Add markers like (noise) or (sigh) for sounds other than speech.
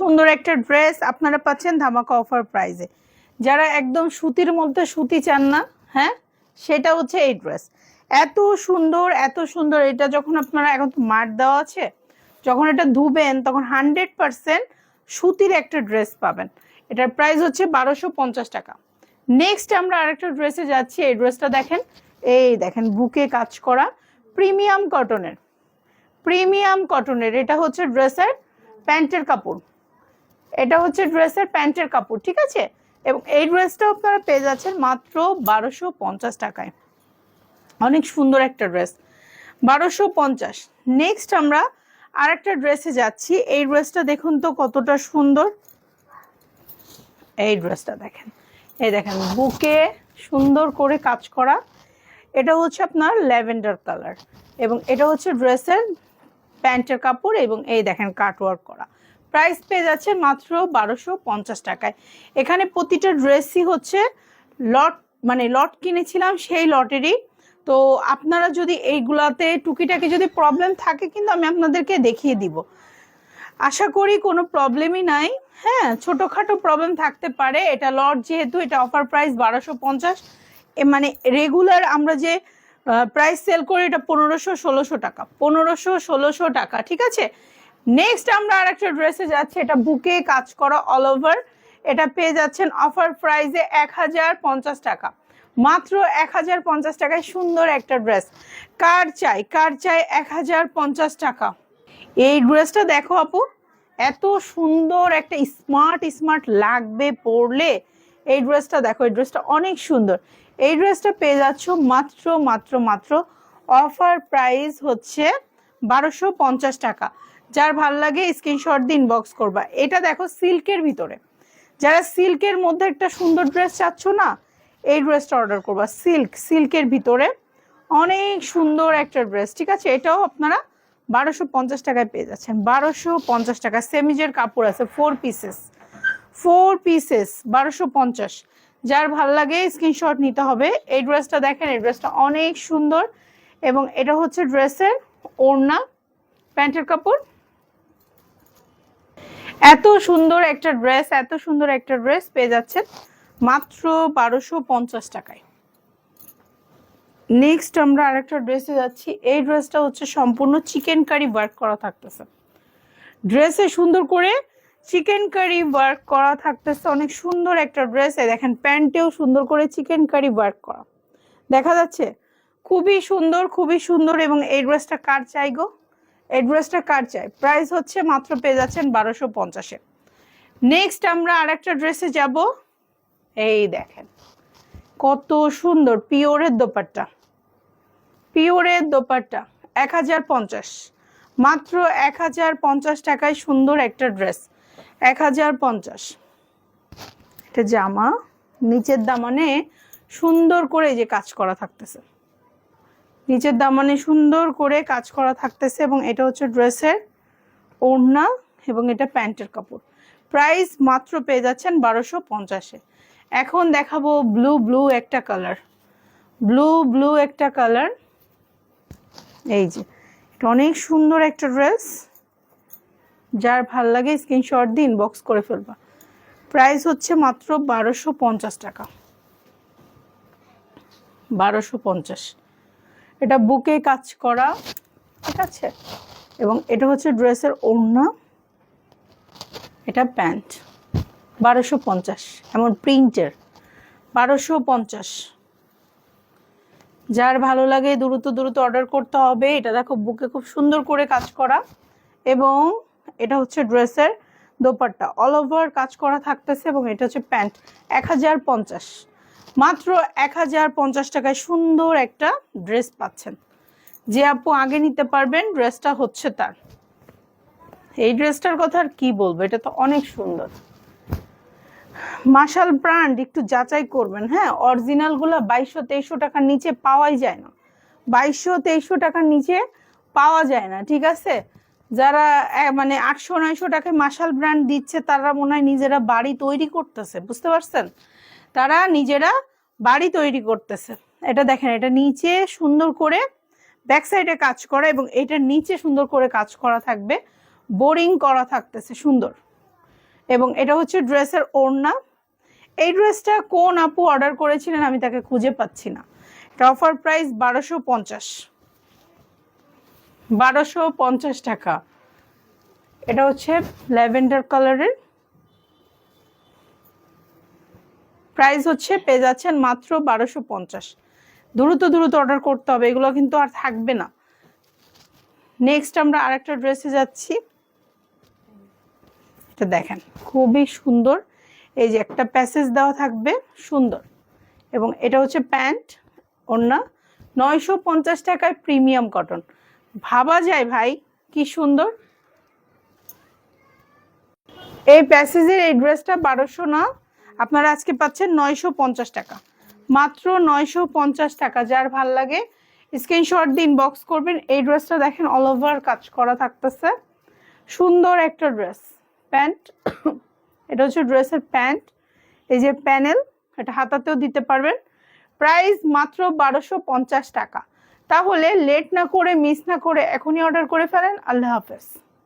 সুন্দর একটা ড্রেস আপনারা পাচ্ছেন ধামাকা অফার প্রাইজে যারা একদম সুতির মধ্যে সুতি চান না হ্যাঁ সেটা হচ্ছে এই ড্রেস। এত সুন্দর এত সুন্দর, এটা যখন আপনারা, এখন তো মার দেওয়া আছে, যখন এটা ধুবেন, তখন হান্ড্রেড পারসেন্ট সুতির একটা ড্রেস পাবেন। এটার প্রাইস হচ্ছে বারোশো পঞ্চাশ টাকা। নেক্সট আমরা আরেকটা ড্রেসে যাচ্ছি, এই ড্রেসটা দেখেন, এই দেখেন, বুকে কাজ করা প্রিমিয়াম কটনের প্রিমিয়াম কটনের এটা হচ্ছে ড্রেসের প্যান্টের কাপড়। এটা হচ্ছে ড্রেসের প্যান্টের কাপড়, ঠিক আছে? এবং এই ড্রেসটাও আপনারা পেয়ে যাচ্ছেন মাত্র বারোশো পঞ্চাশ টাকায়। অনেক সুন্দর একটা ড্রেস। বারোশো পঞ্চাশ। নেক্সট আমরা আর একটা ড্রেসে যাচ্ছি। এই ড্রেসটা দেখুন তো কতটা সুন্দর। এই ড্রেসটা দেখেন। এই দেখেন, বুকে সুন্দর করে কাজ করা। এটা হচ্ছে আপনার ল্যাভেন্ডার কালার। এবং এটা হচ্ছে ড্রেসের প্যান্টের কাপড় এবং এই দেখেন কাটওয়ার্ক করা। প্রাইস পেয়ে যাচ্ছে মাত্র বারোশো পঞ্চাশ টাকায়। এখানে প্রতিটা ড্রেসই হচ্ছে লট মানে লট কিনেছিলাম সেই লটেরই। তো আপনারা যদি এইগুলাতে টুকিটাকি যদি প্রবলেম থাকে কিন্তু আমি আপনাদেরকে দেখিয়ে দিব। আশা করি কোনো প্রবলেমই নাই। হ্যাঁ ছোটোখাটো প্রবলেম থাকতে পারে। এটা লট যেহেতু, এটা অফার প্রাইস বারোশো পঞ্চাশ। মানে রেগুলার আমরা যে প্রাইস সেল করি এটা পনেরোশো ষোলোশো টাকা। পনেরোশো ষোলোশো টাকা, ঠিক আছে? নেক্সট আমরা আর একটা ড্রেসে যাচ্ছি, এটা বুকে কাজ করা অল ওভার এটা পেয়ে যাচ্ছেন অফার প্রাইসে এক হাজার পঞ্চাশ টাকা। মাত্র এক হাজার পঞ্চাশ টাকায় সুন্দর একটা ড্রেস কার চাই? কার চাই এক হাজার পঞ্চাশ টাকা? এই ড্রেসটা দেখো আপু, এত সুন্দর একটা স্মার্ট স্মার্ট লাগবে পরলে। এই ড্রেসটা দেখো, এই ড্রেসটা অনেক সুন্দর। এই ড্রেসটা পেয়ে যাচ্ছ মাত্র মাত্র মাত্র অফার প্রাইস হচ্ছে বারোশো পঞ্চাশ টাকা। যার ভালো লাগে স্ক্রিনশট দিন বক্স করবা। এটা দেখো সিল্কের ভিতরে। যারা সিল্কের মধ্যে একটা সুন্দর ড্রেস চাচ্ছ না, এই ড্রেসটা অর্ডার করবা। সিল্ক, সিল্কের ভিতরে অনেক সুন্দর একটা ড্রেস ঠিক আছে? এটাও আপনারা বারোশো পঞ্চাশ টাকায় পেয়ে যাচ্ছেন। বারোশো পঞ্চাশ টাকা। সেমিজের কাপড় আছে ফোর পিসেস ফোর পিসেস বারোশো পঞ্চাশ। যার ভালো লাগে স্ক্রিনশট নিতে হবে। এই ড্রেসটা দেখেন, এই ড্রেসটা অনেক সুন্দর। এবং এটা হচ্ছে ড্রেসের ওড়না, প্যান্টের কাপড়। এত সুন্দর একটা ড্রেস, এত সুন্দর একটা ড্রেস পেয়ে যাচ্ছেন মাত্র বারোশো পঞ্চাশ টাকায়। নেক্সট আমরা আরেকটা ড্রেসে যাচ্ছি। এই ড্রেসটা হচ্ছে সম্পূর্ণ চিকেন কারি ওয়ার্ক করা থাকতেছে। ড্রেসে সুন্দর করে চিকেন কারি ওয়ার্ক করা থাকতেছে। অনেক সুন্দর একটা ড্রেস। দেখেন, প্যান্টেও সুন্দর করে চিকেন কারি ওয়ার্ক করা। দেখা যাচ্ছে খুবই সুন্দর খুবই সুন্দর এবং এই ড্রেসটা কার চাই গো? এই ড্রেসটা কার চাই? প্রাইস হচ্ছে মাত্র পেয়ে যাচ্ছেন বারোশো পঞ্চাশে। নেক্সট আমরা আরেকটা ড্রেসে যাব। এই দেখেন, কত সুন্দর, পিওরের দোপাট্টা। পিওরের দোপাট্টা, এক হাজার পঞ্চাশ। মাত্র এক হাজার পঞ্চাশ টাকায় সুন্দর একটা ড্রেস এক হাজার পঞ্চাশ। এটা জামা, নিচের দামানে সুন্দর করে যে কাজ করা থাকতেছে। নিচের দামানে সুন্দর করে কাজ করা থাকতেছে এবং এটা হচ্ছে ড্রেসের ওড়না এবং এটা প্যান্টের কাপড়। প্রাইস মাত্র পেয়ে যাচ্ছেন বারোশো পঞ্চাশে। এখন দেখাবো ব্লু ব্লু একটা কালার। ব্লু ব্লু একটা কালার। এই যে, এটা অনেক সুন্দর একটা ড্রেস। যার ভালো লাগে স্ক্রিনশট দিন বক্স করে ফেলবা। প্রাইস হচ্ছে মাত্র বারোশো পঞ্চাশ টাকা। বারোশো পঞ্চাশ। এটা বুকে কাজ করা, ঠিক আছে? এবং এটা হচ্ছে ড্রেসের ওড়না, এটা প্যান্ট, বারোশো পঞ্চাশ, এমন প্রিন্টের, বারোশো পঞ্চাশ। যার ভালো লাগে দ্রুত দ্রুত অর্ডার করতে হবে, এটা দেখো বুকে খুব সুন্দর করে কাজ করা, এবং এটা হচ্ছে ড্রেসের দোপাট্টা। অল ওভার কাজ করা থাকতেছে, এবং এটা হচ্ছে প্যান্ট, এক হাজার পঞ্চাশ। মাত্র এক হাজার পঞ্চাশ টাকায় সুন্দর একটা ড্রেস পাচ্ছেন। যে আপু আগে নিতে পারবেন, ড্রেসটা হচ্ছে তার। এই ড্রেসটার কথা আর কি বলব, এটা তো অনেক সুন্দর। মার্শাল ব্র্যান্ড, একটু যাচাই করবেন হ্যাঁ? অরিজিনালগুলো বাইশশো তেইশশো টাকার নিচে পাওয়াই যায় না। বাইশশো তেইশশো টাকার নিচে পাওয়া যায় না, ঠিক আছে? যারা মানে আটশো নয়শো টাকায় মার্শাল ব্র্যান্ড দিচ্ছে, তারা মনে হয় নিজেরা বাড়ি তৈরি করতেছে, বুঝতে পারছেন? তারা নিজেরা বাড়ি তৈরি করতেছে। এটা দেখেন, এটা নিচে সুন্দর করে ব্যাক সাইডে কাজ করা এবং এটার নিচে সুন্দর করে কাজ করা থাকবে। বোরিং করা থাকতেছে, সুন্দর। এবং এটা হচ্ছে ড্রেসের ওড়না। এই ড্রেসটা কোন আপু অর্ডার করেছিলেন আমি তাকে খুঁজে পাচ্ছি না। এটা অফার প্রাইস বারোশো পঞ্চাশ। বারোশো পঞ্চাশ টাকা। এটা হচ্ছে ল্যাভেন্ডার কালারের প্রাইস হচ্ছে, পেয়ে যাচ্ছেন মাত্র বারোশো পঞ্চাশ। দ্রুত দ্রুত অর্ডার করতে হবে, এগুলো কিন্তু আর থাকবে না। নেক্সট আমরা আরেকটা ড্রেসে যাচ্ছি। এটা দেখেন, খুবই সুন্দর। এই যে একটা প্যাসেজ দেওয়া থাকবে, সুন্দর। এবং এটা হচ্ছে প্যান্ট, ওড়না, নয়শো পঞ্চাশ টাকায় প্রিমিয়াম কটন ভাবা যায় ভাই, কি সুন্দর। এই প্যাসেজের এই ড্রেসটা বারোশো না আপনারা আজকে পাচ্ছেন নয়শো পঞ্চাশ টাকা। মাত্র নয়শো পঞ্চাশ টাকা, যার ভালো লাগে। স্ক্রিনশট দিন বক্স করবেন। এই ড্রেসটা দেখেন অল ওভার কাজ করা থাকতেছে। সুন্দর একটা ড্রেস প্যান্ট (coughs) এটা হচ্ছে ড্রেসের প্যান্ট এই যে প্যানেল এটা হাতাতেও দিতে পারবেন। প্রাইস মাত্র বারোশো পঞ্চাশ টাকা। তাহলে লেট না করে মিস না করে এখনই অর্ডার করে ফেলেন। আল্লাহ হাফেজ।